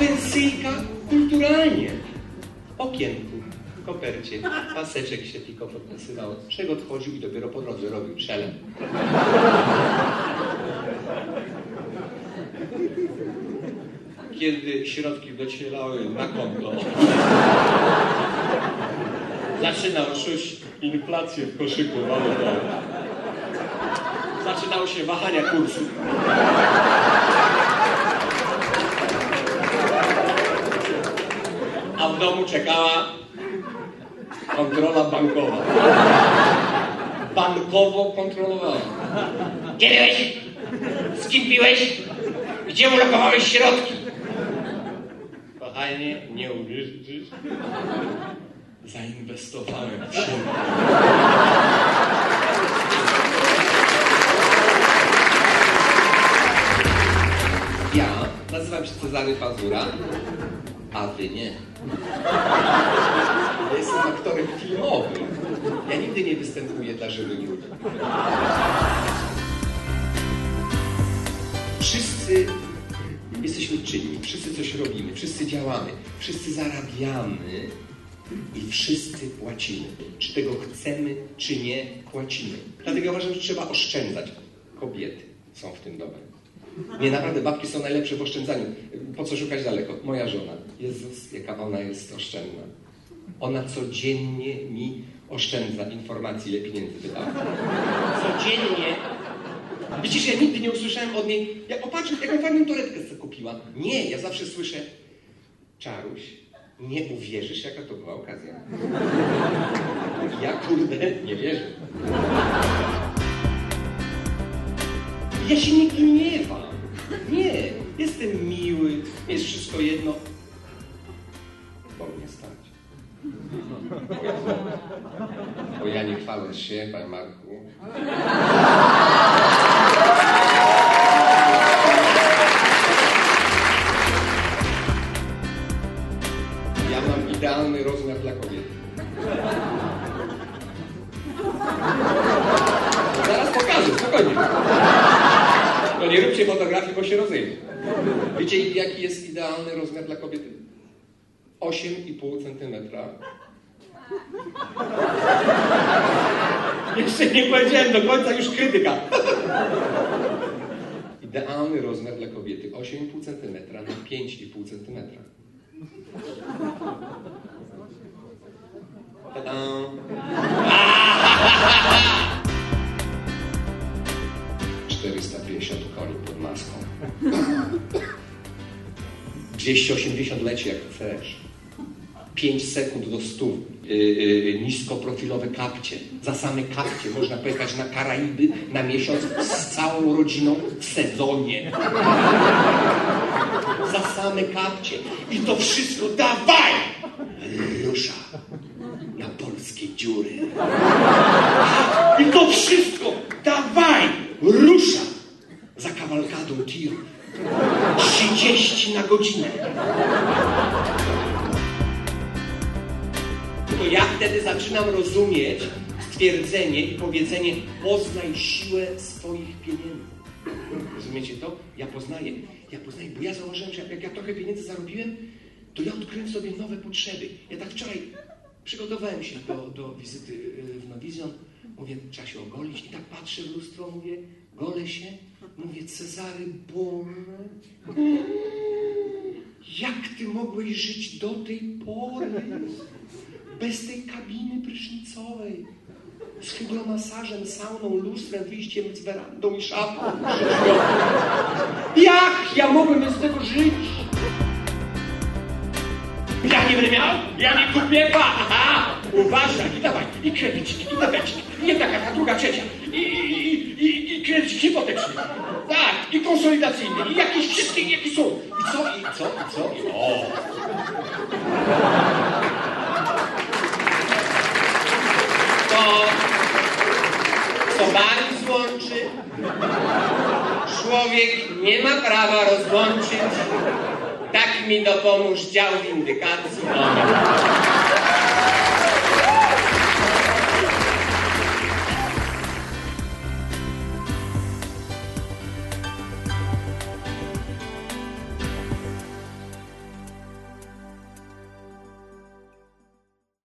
pensyjka kulturalnie. Okienku, kopercie, paseczek się tylko podpisywał. Czego odchodził i dopiero po drodze robił przelem. Kiedy środki docierały na konto, zaczynał czuć inflację w koszyku walutowym. Się wahania kursu. A w domu czekała kontrola bankowa. Bankowo kontrolowała. Gdzie byłeś? Z kim piłeś? Gdzie ulokowałeś środki? Kochanie, nie uwierzysz. Zainwestowałem w siebie. Ja nazywam się Cezary Pazura, a wy nie. Ja jestem aktorem filmowym. Ja nigdy nie występuję dla żywych ludzi. Wszyscy jesteśmy czynni, wszyscy coś robimy, wszyscy działamy, wszyscy zarabiamy i wszyscy płacimy. Czy tego chcemy, czy nie, płacimy. Dlatego uważam, że trzeba oszczędzać. Kobiety są w tym dobre. Nie, naprawdę, babki są najlepsze w oszczędzaniu. Po co szukać daleko? Moja żona. Jezus, jaka ona jest oszczędna. Ona codziennie mi oszczędza informacji, ile pieniędzy wydała. Codziennie. Widzisz, ja nigdy nie usłyszałem od niej, jak opatrz, jaką fajną torebkę sobie kupiła. Nie, ja zawsze słyszę, Czaruś, nie uwierzysz, jaka to była okazja. Ja kurde, nie wierzę. Ja się nie gniewam. Nie, jestem miły, jest wszystko jedno. Bo mnie stać. Bo ja, nie chwalę się, panie Marku. Ja mam idealny rozmiar dla kobiety. Zaraz pokażę, spokojnie. Nie róbcie fotografii, bo się rozejdzie. Wiecie, jaki jest idealny rozmiar dla kobiety? 8,5 centymetra. Jeszcze nie powiedziałem do końca, już krytyka. Idealny rozmiar dla kobiety 8,5 centymetra na 5,5 centymetra. Ta-da! 280 leci jak chcesz. 5 sekund do 100. Yy, yy, niskoprofilowe kapcie. Za same kapcie można pojechać na Karaiby na miesiąc z całą rodziną w sezonie. Za same kapcie. I to wszystko dawaj! Rusza na polskie dziury. I to wszystko dawaj! Rusza za kawalkadą tirów. 30 na godzinę. To ja wtedy zaczynam rozumieć stwierdzenie i powiedzenie poznaj siłę swoich pieniędzy. Rozumiecie to? Ja poznaję. Ja poznaję, bo ja zauważyłem, że jak ja trochę pieniędzy zarobiłem, to ja odkryłem sobie nowe potrzeby. Ja tak wczoraj przygotowałem się do, do wizyty y, w Nowizjon. Mówię, trzeba się ogolić. I tak patrzę w lustro, mówię, golę się. Mówię, Cezary, Boże, jak ty mogłeś żyć do tej pory bez tej kabiny prysznicowej? Z hydromasażem, sauną, lustrem, wyjściem z werandą i szafą. Jak ja mogłem z tego żyć? Ja nie będę miał? Ja nie kupię, pa! Aha! Uważaj, i dawaj, i kredyciki, i daweczki, i jedna karta, druga, trzecia, i, i, i, i, i hipoteczny. Tak, i konsolidacyjny, i jakieś wszystkie, jakie są. I co, i co, i co, i o! To, co bardziej złączy, człowiek nie ma prawa rozłączyć. Tak mi dopomóż dział windykacji.